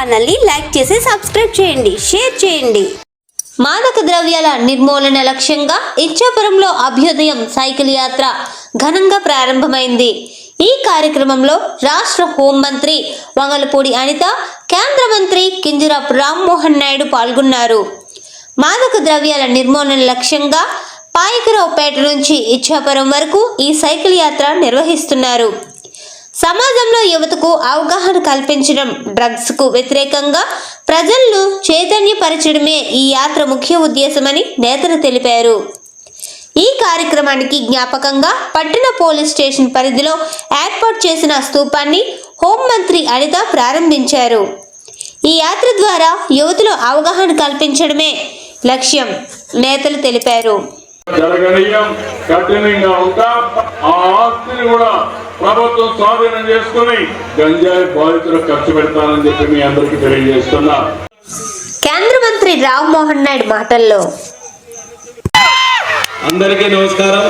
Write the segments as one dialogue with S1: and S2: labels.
S1: ఛానల్ని లైక్ చేసి సబ్స్క్రైబ్ చేయండి షేర్ చేయండి.
S2: మాదక ద్రవ్యాల నిర్మూలన లక్ష్యంగా ఇచ్చాపురంలో అభ్యుదయం సైకిల్ యాత్ర ఘనంగా ప్రారంభమైంది. ఈ కార్యక్రమంలో రాష్ట్ర హోంమంత్రి వంగలపూడి అనిత కేంద్ర మంత్రి కింజరాపు రామ్మోహన్ నాయుడు పాల్గొన్నారు. మాదక ద్రవ్యాల నిర్మూలన లక్ష్యంగా పాయకరావుపేట నుంచి ఇచ్చాపురం వరకు ఈ సైకిల్ యాత్ర నిర్వహిస్తున్నారు. సమాజంలో యువతకు అవగాహన కల్పించడం డ్రగ్స్కు వ్యతిరేకంగా ప్రజలను చైతన్యపరచడమే ఈ యాత్ర ముఖ్య ఉద్దేశమని నేతలు తెలిపారు. ఈ కార్యక్రమానికి జ్ఞాపకంగా పట్టణ పోలీస్ స్టేషన్ పరిధిలో ఏర్పాటు చేసిన స్తూపాన్ని హోంమంత్రి అనిత ప్రారంభించారు. ఈ యాత్ర ద్వారా యువతలో అవగాహన కల్పించడమే లక్ష్యం నేతలు తెలిపారు.
S3: జరగనీయం కఠినంగా ఉంటాం. ఆ ఆస్తిని కూడా ప్రభుత్వం స్వాధీనం చేసుకుని గంజాయి బాధితులకు ఖర్చు పెడతానని చెప్పి మీ అందరికీ తెలియజేస్తున్నా.
S2: కేంద్ర మంత్రి రామ్మోహన్ నాయుడు మాటల్లో.
S4: అందరికీ నమస్కారం.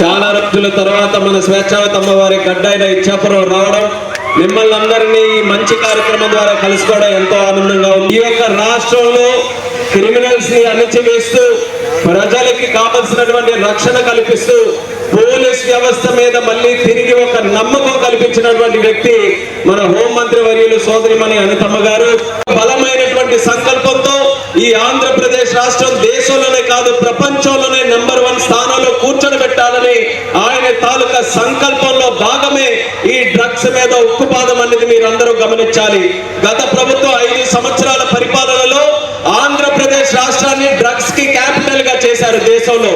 S4: చాలా రోజుల తర్వాత మన స్వేచ్ఛావతమ్మ వారి గడ్డైన ఇచ్చాపురం రావడం మిమ్మల్ని అందరినీ ఈ మంచి కార్యక్రమం ద్వారా కలుసుకోవడం ఎంతో ఆనందంగా ఉంది. ఈ యొక్క రాష్ట్రంలో క్రిమినల్స్ని అణిచివేస్తూ ప్రజలకి కావలసినటువంటి రక్షణ కల్పిస్తూ పోలీస్ వ్యవస్థ మీద మళ్ళీ తిరిగి ఒక నమ్మకం కల్పించినటువంటి వ్యక్తి మన హోంమంత్రి వర్యులు సోదరిమణి అనితమ్మ గారు. బలమైనటువంటి సంకల్పంతో ఈ ఆంధ్రప్రదేశ్ రాష్ట్రం దేశంలోనే కాదు ప్రపంచంలోనే నెంబర్ వన్ స్థానంలో కూర్చొని పెట్టాలని ఆయన తాలూకా సంకల్పంలో భాగమే ఈ డ్రగ్స్ మీద ఉక్కుపాదం అనేది మీరందరూ గమనించాలి. గత ప్రభుత్వం ఐదు సంవత్సరాల పరి ఆంధ్రప్రదేశ్ రాష్ట్రాన్ని డ్రగ్స్కి క్యాపిటల్ గా దేశంలో.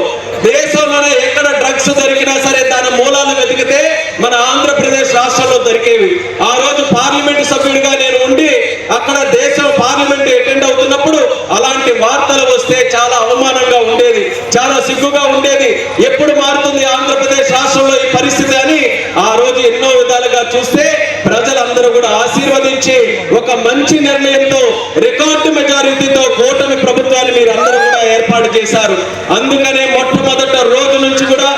S4: దేశంలోనే ఎక్కడ డ్రగ్స్ దొరికినా సరే దాని మూలాలు వెతికితే మన ఆంధ్రప్రదేశ్ రాష్ట్రంలో దొరికేవి. ఆ రోజు పార్లమెంట్ సభ్యుడిగా నేను ఉండి అక్కడ దేశం పార్లమెంట్ అటెండ్ అవుతున్నప్పుడు అలాంటి వార్తలు వస్తే చాలా అవమానంగా ఉండేది చాలా సిగ్గుగా ఉండేది. ఎప్పుడు మారుతుంది ఆంధ్రప్రదేశ్ రాష్ట్రంలో ఈ పరిస్థితి అని ఆ రోజు ఎన్నో విధాలుగా చూస్తే ప్రజలందరూ కూడా ఆశీర్వదించి ఒక మంచి నిర్ణయంతో రికార్డు మెజారిటీతో కూటమి ప్రభుత్వాన్ని మీరు అందరూ ఏర్పాటు చేశారు. అందుకనే మొట్టమొదట రోజు నుంచి కూడా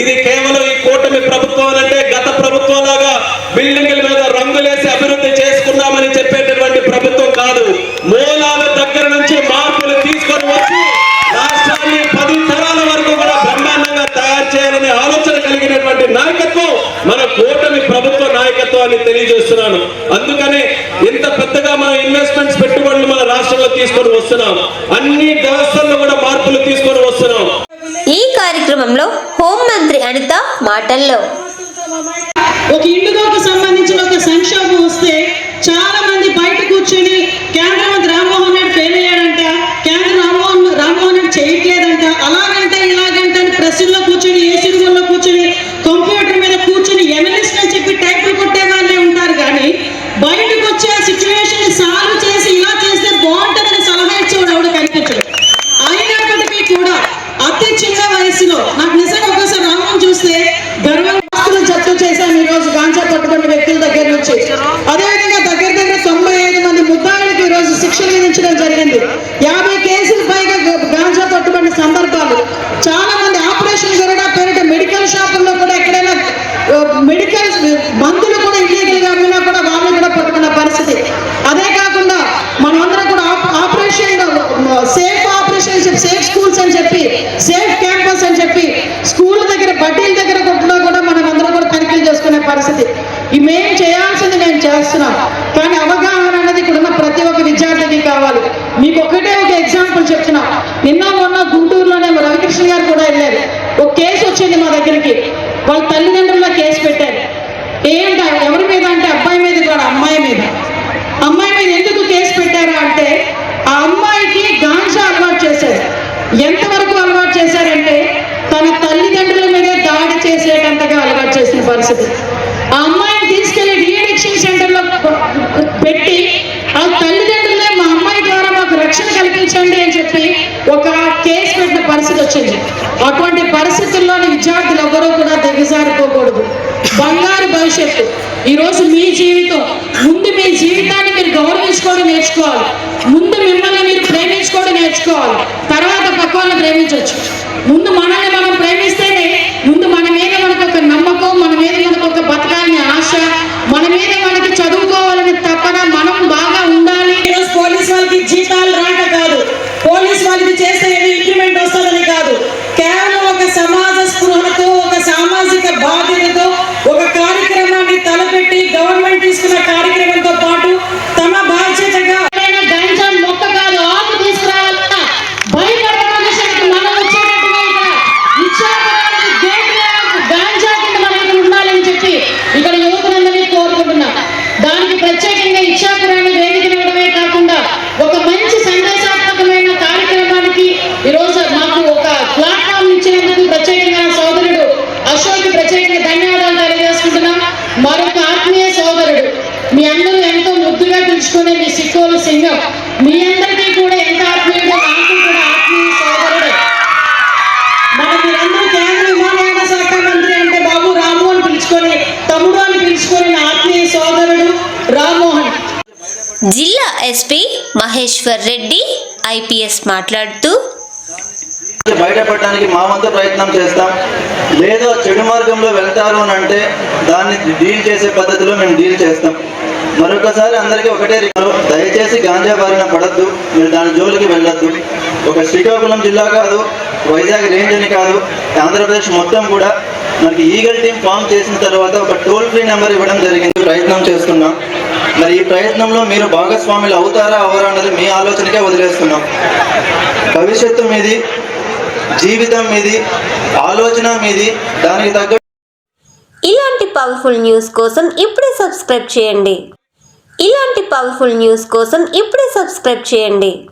S4: ఇది కేవలం ఈ కూటమి ప్రభుత్వం అంటే గత ప్రభుత్వం లాగా బిల్డింగ్ల మీద రంగులేసి అభివృద్ధి చేసుకున్నామని చెప్పేటటువంటి ప్రభుత్వం కాదు. మూలాల దగ్గర నుంచి మార్పులు తీసుకొని వచ్చి రాష్ట్రాన్ని పది తరాల వరకు కూడా బ్రహ్మాండంగా తయారు చేయాలనే ఆలోచన కలిగినటువంటి నాయకత్వం మన కూటమి ప్రభుత్వ నాయకత్వాన్ని తెలియజేస్తున్నాను. అందుకనే ఇంత పెద్దగా మన ఇన్వెస్ట్మెంట్స్ పెట్టుబడి రాష్ట్రంలో తీసుకొని వస్తున్నాం. అన్ని వ్యవస్థల్లో కూడా మార్పులు తీసుకొని వస్తున్నాం.
S2: ఈ కార్యక్రమంలో హోంమంత్రి అనిత మాటల్లో.
S5: ఒక ఇండుగోకు సంబంధించిన ఒక సంక్షోభం వస్తే చాలా మంది బయట కూర్చొని కేంద్ర మంత్రి రామ్మోహన్ నాయుడు ఫెయిల్ అయ్యాడంట కేంద్ర రామ్మోహన్ రామ్మోహన్ నాయుడు చేయట్లేదంట అలాగంట ఇలాగంట అని ప్రెస్లో కూర్చొని ఏసీ రూమ్లో కూర్చొని కంప్యూటర్ మీద కూర్చొని ఎనలిస్ట్ అని చెప్పి టైపులు కొట్టే వాళ్ళే ఉంటారు కానీ బయటకు వచ్చి ఆ సిచ్యువేషన్ సాల్వ్ చేసి ఇలా చేస్తే బాగుంటుందని సలహా ఇచ్చేవాడు ఎవడు కనిపించడు అయినప్పటికీ కూడా అతి చిన్న వయసులో నాకు నిజంగా ఒకసారి రామం చూస్తే గర్వంగా ఆస్తులు జప్తు చేశాను ఈ రోజు గాంజా పట్టుకున్న వ్యక్తుల దగ్గర నుంచి. అదే దగ్గర దగ్గర తొంభై ఐదు మంది ముద్దాయిలకు ఈ రోజు శిక్షణ విధించడం జరిగింది యాభై కేసులు పైగా గ- గాంజా పట్టుబడిన సందర్భాలు చాలా మంది ఆపరేషన్ గరుడ పేరిట మెడికల్ షాపుల్లో కూడా ఎక్కడైనా ఆ, మెడికల్ మందులు కూడా ఇల్లీగల్గా అమ్మినా కూడా వాళ్ళు కూడా పట్టుకున్న పరిస్థితి అదే కాకుండా మనమందరం కూడా ఆప్- ఆపరేషన్ సేఫ్ ఆపరేషన్ అని చెప్పి సేఫ్ స్కూల్స్ అని చెప్పి సేఫ్ క్యాంపస్ అని చెప్పి స్కూల్ దగ్గర బడ్డీల దగ్గర కొట్టినా కూడా మనం అందరం కూడా తనిఖీలు చేసుకునే పరిస్థితి ఈ మేము చేయాల్సింది మేము చేస్తున్నాం కానీ అవగాహన అనేది ఇక్కడ ఉన్న ప్రతి ఒక్క విద్యార్థికి కావాలి మీకు ఒకటే ఒక ఎగ్జాంపుల్ చెప్తున్నా. నిన్న మొన్న గుంటూరులోనే మా రవికృష్ణ గారు కూడా వెళ్ళారు. ఒక కేసు వచ్చింది మా దగ్గరికి. వాళ్ళ తల్లిదండ్రుల కేసు పెట్టారు. ఏంట? ఎవరి మీద అంటే అబ్బాయి మీద కూడా అమ్మాయి మీద అమ్మాయి మీద ఎందుకు కేసు పెట్టారు అంటే ఆ అమ్మాయికి గాంజా అలవాటు చేశారు ఎంతవరకు అలవాటు చేశారంటే తన తల్లిదండ్రుల మీదే దాడి చేసేటంతగా అలవాటు చేసిన పరిస్థితి ఆ అమ్మాయిని తీసుకెళ్ళి రీఅడిక్షన్ సెంటర్లో పెట్టి ఆ తల్లిదండ్రులే మా అమ్మాయి ద్వారా మాకు రక్షణ కల్పించండి అని చెప్పి ఒక కేసు పెట్టిన పరిస్థితి వచ్చింది. అటువంటి పరిస్థితుల్లోని విద్యార్థులు ఎవరూ కూడా దిగజారిపోకూడదు. బంగారు భవిష్యత్తు. ఈ రోజు మీ జీవితం ముందు మీ జీవితాన్ని మీరు గౌరవించుకోవడం నేర్చుకోవాలి. ముందు మిమ్మల్ని మీరు ప్రేమించుకోవడం నేర్చుకోవాలి. తర్వాత పక్క వాళ్ళని ప్రేమించవచ్చు. ముందు మన ప్రేమిస్తేనే ముందు మన మీద మనకు ఒక నమ్మకం మన మీద మనకు ఒక బతకాలని ఆశ మన మీద మనకి చదువుకోవాలని తపన మనం బాగా ఉండాలి మీ అందరూ ఎంతో ముద్దుగా పిలుచుకునే మీ సిక్కోలు సింగం. మీ అందరికీ కూడా ఎంత ఆత్మీయుడో నాకు కూడా ఆత్మీయ సోదరుడే. మన మీరందరూ కేంద్ర విమానయాన శాఖ మంత్రి అంటే బాబు రాము అని పిలుచుకొని తమ్ముడు అని పిలుచుకొని ఆత్మీయ సోదరుడు రామ్మోహన్.
S2: జిల్లా ఎస్పీ మహేశ్వర్ రెడ్డి ఐపీఎస్ మాట్లాడుతూ
S6: బయటపడడానికి మా వంతు ప్రయత్నం చేస్తాం. లేదో చెడు మార్గంలో వెళ్తారు అని అంటే దాన్ని డీల్ చేసే పద్ధతిలో మేము డీల్ చేస్తాం. మరొకసారి అందరికీ ఒకటే దయచేసి గాంజా బారిన పడద్దు. మీరు దాని జోలికి వెళ్ళొద్దు. ఒక శ్రీకాకుళం జిల్లా కాదు వైజాగ్ రేంజ్ అని కాదు ఆంధ్రప్రదేశ్ మొత్తం కూడా మనకి ఈగల్ టీం ఫామ్ చేసిన తర్వాత ఒక టోల్ ఫ్రీ నెంబర్ ఇవ్వడం జరిగింది. ప్రయత్నం చేస్తున్నాం. మరి ఈ ప్రయత్నంలో మీరు భాగస్వాములు అవుతారా అవరా అన్నది మీ ఆలోచనకే వదిలేస్తున్నాం. భవిష్యత్తు మీది జీవితం మీది ఆలోచన మీది దానికి తగ్గ
S2: ఇలాంటి పవర్ఫుల్ న్యూస్ కోసం ఇప్పుడే సబ్స్క్రైబ్ చేయండి. ఇలాంటి పవర్ఫుల్ న్యూస్ కోసం ఇప్పుడే సబ్స్క్రైబ్ చేయండి.